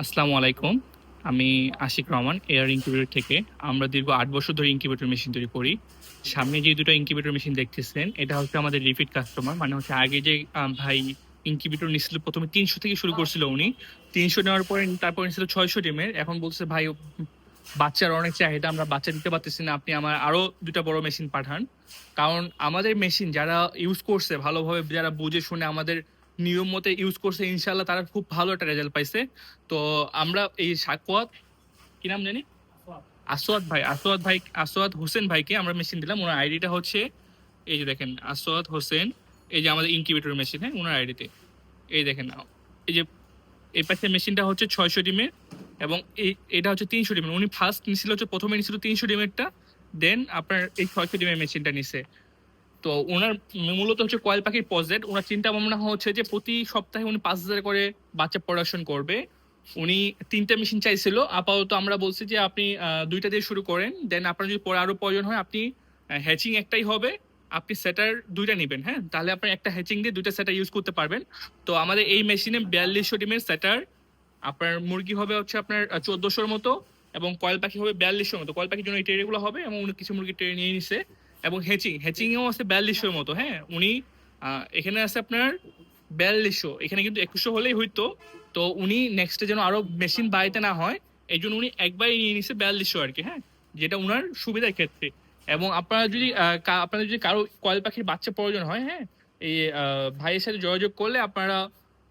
আসসালামু আলাইকুম। আমি আশিক রহমান এয়ার ইনকিউবেটর থেকে। আমরা দীর্ঘ আট বছর ধরে ইনকিউবেটর মেশিন তৈরি করি। সামনে যে দুটো ইনকিউবেটর মেশিন দেখতেছেন, এটা হচ্ছে আমাদের রিপিট কাস্টমার। মানে হচ্ছে আগে যে ভাই ইনকিউবেটর নিছিল প্রথমে তিনশো থেকে শুরু করছিল উনি। তিনশো নেওয়ার পরে, তারপর নিছিল ছয়শো ডিমের। এখন বলছে, ভাই, বাচ্চার অনেক চাহিদা, আমরা বাচ্চা দিতে পারতেছি না। আপনি আমার আরও দুটা বড় মেশিন পাঠান। কারণ আমাদের মেশিন যারা ইউজ করছে, ভালোভাবে যারা বুঝে শুনে আমাদের নিয়ম মতে ইউজ করছে ইনশাল্লাহ তারা খুব ভালো একটা রেজাল্ট পাইছে। তো আমরা এই সাকোয়াত কি নাম জানি? আসোয়াদ ভাই আসোয়াদ ভাই আসোয়াদ হোসেন ভাইকে আমরা মেশিন দিলাম। ওনার আইডিটা হচ্ছে, এই যে দেখেন আসোয়াদ হোসেন, এই যে আমাদের ইনকিউবেটর মেশিন হ্যাঁ ওনার আইডিতে এই দেখেন, এই যে, এই পাশে মেশিনটা হচ্ছে ছয়শো ডিমের এবং এই, এটা হচ্ছে তিনশো ডিমের। উনি ফার্স্ট নিছিল হচ্ছে, প্রথমে নিছিল তিনশো ডিমেরটা দেন আপনার এই ছয়শো ডিমের মেশিনটা নিছে। তো ওনার মূলত হচ্ছে কয়েল পাখির পজেট। ওনার চিন্তা ভাবনা হচ্ছে যে প্রতি সপ্তাহে উনি পাঁচ হাজার করে বাচ্চা প্রোডাকশন করবে। উনি তিনটা মেশিন চাইছিল। আপাতত আমরা বলছি যে আপনি দুইটা দিয়ে শুরু করেন। দেন আপনার যদি পরে আরও প্রয়োজন হয়, আপনি হ্যাচিং একটাই হবে। আপনি সেটার দুইটা নেবেন হ্যাঁ? তাহলে আপনি একটা হ্যাচিং দিয়ে দুইটা সেটার ইউজ করতে পারবেন। তো আমাদের এই মেশিনে বিয়াল্লিশশো ডিমের সেটার আপনার মুরগি হবে হচ্ছে আপনার চোদ্দোশোর মতো এবং কয়েল পাখি হবে বিয়াল্লিশশোর মতো। কয়েল পাখির জন্য এই ট্রেগুলো হবে এবং উনি কিছু মুরগি ট্রে নিয়ে নিছে। এবং হেচিং হেচিংয়েও আছে বিয়াল্লিশশোর মতো হ্যাঁ? উনি এখানে আছে আপনার বিয়াল্লিশশো এখানে কিন্তু একুশশো হলেই হইতো। তো উনি নেক্সটে যেন আরও মেশিন বাড়িতে না হয় এই জন্য উনি একবারই নিয়ে নিছে বিয়াল্লিশশো আর কি হ্যাঁ? যেটা উনার সুবিধার ক্ষেত্রে। এবং আপনারা যদি আপনাদের যদি কারও কয়েল পাখির বাচ্চা প্রয়োজন হয় হ্যাঁ? এই ভাইয়ের সাথে যোগাযোগ করলে আপনারা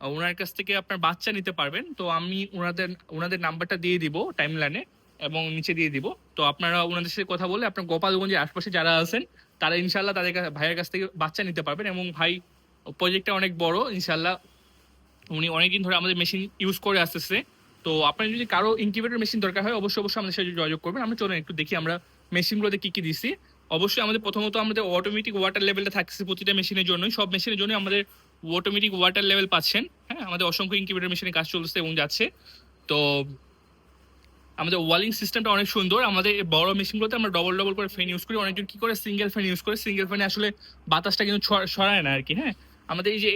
ওনার কাছ থেকে আপনার বাচ্চা নিতে পারবেন। তো আমি ওনাদের ওনাদের নাম্বারটা দিয়ে দিব টাইম লাইনে এবং নিচে দিয়ে দিব। তো আপনারা ওনাদের সাথে কথা বলে আপনার গোপালগঞ্জের আশপাশে যারা আছেন, তারা ইনশাল্লাহ তাদের ভাইয়ের কাছ থেকে বাচ্চা নিতে পারবেন এবং ভাই প্রজেক্টটা অনেক বড় ইনশাল্লাহ উনি অনেকদিন ধরে আমাদের মেশিন ইউজ করে আসতেছে। তো আপনার যদি কারও ইনকিউবেটর মেশিন দরকার হয়, অবশ্যই অবশ্যই আমাদের সাথে যোগাযোগ করবেন। আমরা চলুন একটু দেখি আমরা মেশিনগুলোতে কি কি দিছি। অবশ্যই আমাদের প্রথমত আমাদের অটোমেটিক ওয়াটার লেভেলটা থাকছে প্রতিটা মেশিনের জন্যই। সব মেশিনের জন্য আমাদের অটোমেটিক ওয়াটার লেভেল পাচ্ছেন। হ্যাঁ আমাদের অসংখ্য ইনকিউবেটর মেশিনে কাজ চলছে এবং যাচ্ছে। তো আমাদের ওয়ালিং সিস্টেমটা অনেক সুন্দর। আমাদের বড় মেশিনগুলোতে আমরা ডবল ডবল করে ফ্যান ইউজ করি। অনেকজন কি করে? সিঙ্গেল ফ্যান ইউজ করে। সিঙ্গেল ফ্যানে আসলে বাতাসটা কিন্তু ছড়ায় না আর কি হ্যাঁ? আমাদের এই যে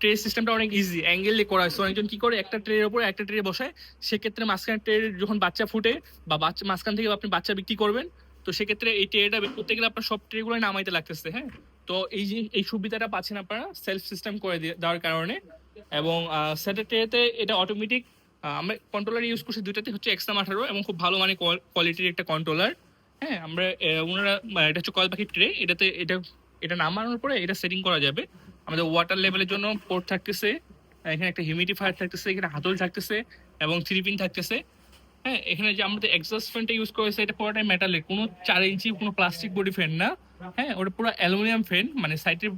ট্রে সিস্টেমটা অনেক ইজি অ্যাঙ্গেল দিয়ে করা হয়েছে অনেকজন কি করে? একটা ট্রের উপর একটা ট্রে বসায়। সেক্ষেত্রে মাঝখানে ট্রে যখন বাচ্চা ফুটে বা বাচ্চা মাঝখান থেকে আপনি বাচ্চা বিক্রি করবেন, তো সেক্ষেত্রে এই ট্রেটা করতে গেলে আপনার সব ট্রেগুলো নামাইতে লাগতেছে হ্যাঁ? তো এই যে এই সুবিধাটা পাচ্ছেন আপনারা সেলফ সিস্টেম করে দেওয়ার কারণে। এবং সেটের ট্রেতে এটা অটোমেটিক আমরা কন্ট্রোলার ইউজ করছি দুইটাতে হচ্ছে এক্সট্রা আঠারো এবং খুব ভালো মানে কোয়ালিটির একটা কন্ট্রোলার হ্যাঁ আমরা ওনারা এটা হচ্ছে কল পাখির ট্রে এটাতে এটা এটা নামানোর পরে এটা সেটিং করা যাবে। আমাদের ওয়াটার লেভেলের জন্য পোর্ট থাকতেছে, এখানে একটা হিউমিডিফায়ার থাকতেছে, এখানে হাতল থাকতেছে এবং থ্রি পিন থাকতেছে। হ্যাঁ এখানে যে আমাদের এক্সস্ট ফ্যানটা ইউজ করেছে, এটা পুরোটাই মেটালের কোনো চার ইঞ্চি, কোনো প্লাস্টিক বডি ফ্যান না। হ্যাঁ ওটা পুরো অ্যালুমিনিয়াম ফ্যান মানে সাইডের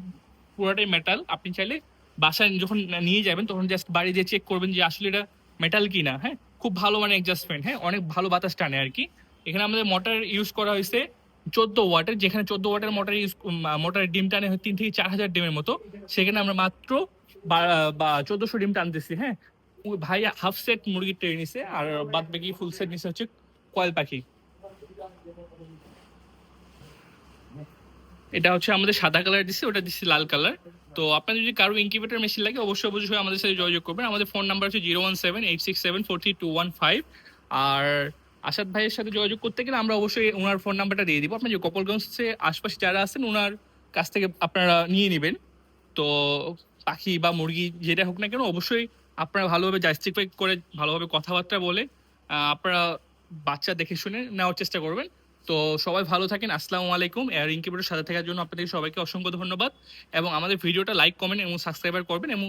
পুরোটাই মেটাল আপনি চাইলে বাসায় যখন নিয়ে যাবেন, তখন জাস্ট বাড়ি দিয়ে চেক করবেন যে আসলে এটা মেটাল কি না হ্যাঁ? খুব ভালো মানে অ্যাডজাস্টমেন্ট হ্যাঁ? অনেক ভালো বাতাস টানে আর কি। এখানে আমাদের মোটর ইউজ করা হয়েছে চোদ্দ ওয়াটের যেখানে চোদ্দ ওয়াটের মোটর ইউজ মোটরের ডিম টানে তিন থেকে চার হাজার ডিমের মতো। সেখানে আমরা মাত্র চোদ্দশো ডিম টানতেছি হ্যাঁ? ভাই হাফ সেট মুরগির ট্রে নিছে, আর বাদ বাকি ফুল সেট নিছে হচ্ছে কয়েল পাখি। এটা হচ্ছে আমাদের সাদা কালার দিচ্ছে ওটা দিচ্ছে লাল কালার তো আপনার যদি কারও ইনকিউবেটর মেশিন লাগে, অবশ্যই অবশ্যই আমাদের সাথে যোগাযোগ করবেন। আমাদের ফোন নাম্বার হচ্ছে zero one seven eight six seven four three two one five আর আসাদ ভাইয়ের সাথে যোগাযোগ করতে গেলে আমরা অবশ্যই ওনার ফোন নাম্বারটা দিয়ে দিব। আপনি যে কপলগঞ্জে আশপাশে যারা আছেন, ওনার কাছ থেকে আপনারা নিয়ে নেবেন। তো পাখি বা মুরগি যেটা হোক না কেন, অবশ্যই আপনারা ভালোভাবে জাস্টিফাই করে, ভালোভাবে কথাবার্তা বলে আপনারা বাচ্চা দেখে শুনে নেওয়ার চেষ্টা করবেন। তো সবাই ভালো থাকেন, আসসালামু আলাইকুম। এয়ার ইনকিউবেটর সাথে থাকার জন্য আপনাদের সবাইকে অসংখ্য ধন্যবাদ এবং আমাদের ভিডিওটা লাইক কমেন্ট এবং সাবস্ক্রাইবার করবেন এবং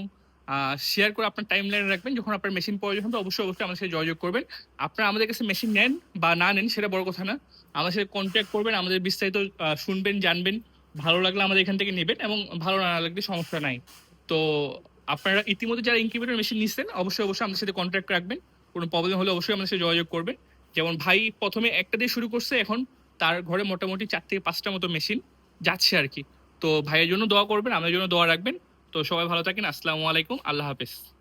শেয়ার করে আপনার টাইম লাইনে রাখবেন। যখন আপনার মেশিন প্রয়োজন হবে, অবশ্যই অবশ্যই আমাদের সাথে যোগাযোগ করবেন। আপনারা আমাদের কাছে মেশিন নেন বা না নেন, সেটা বড় কথা না। আমাদের সাথে কন্ট্যাক্ট করবেন, আমাদের বিস্তারিত শুনবেন, জানবেন। ভালো লাগলে আমাদের এখান থেকে নেবেন এবং ভালো না লাগলে সমস্যা নাই। তো আপনারা ইতিমধ্যে যারা ইনকিউবেটর মেশিন নিচ্ছেন অবশ্যই অবশ্যই আমাদের সাথে কন্ট্যাক্ট রাখবেন। কোনো প্রবলেম হলে অবশ্যই আমাদের সাথে যোগাযোগ করবেন। যেমন ভাই প্রথমে একটা দিয়ে শুরু করছে, এখন তার ঘরে মোটামুটি চার থেকে পাঁচটা মতো মেশিন যাচ্ছে আর কি। তো ভাইয়ের জন্য দোয়া করবেন, আমাদের জন্য দোয়া রাখবেন। তো সবাই ভালো থাকেন, আসসালামু আলাইকুম, আল্লাহ হাফেজ।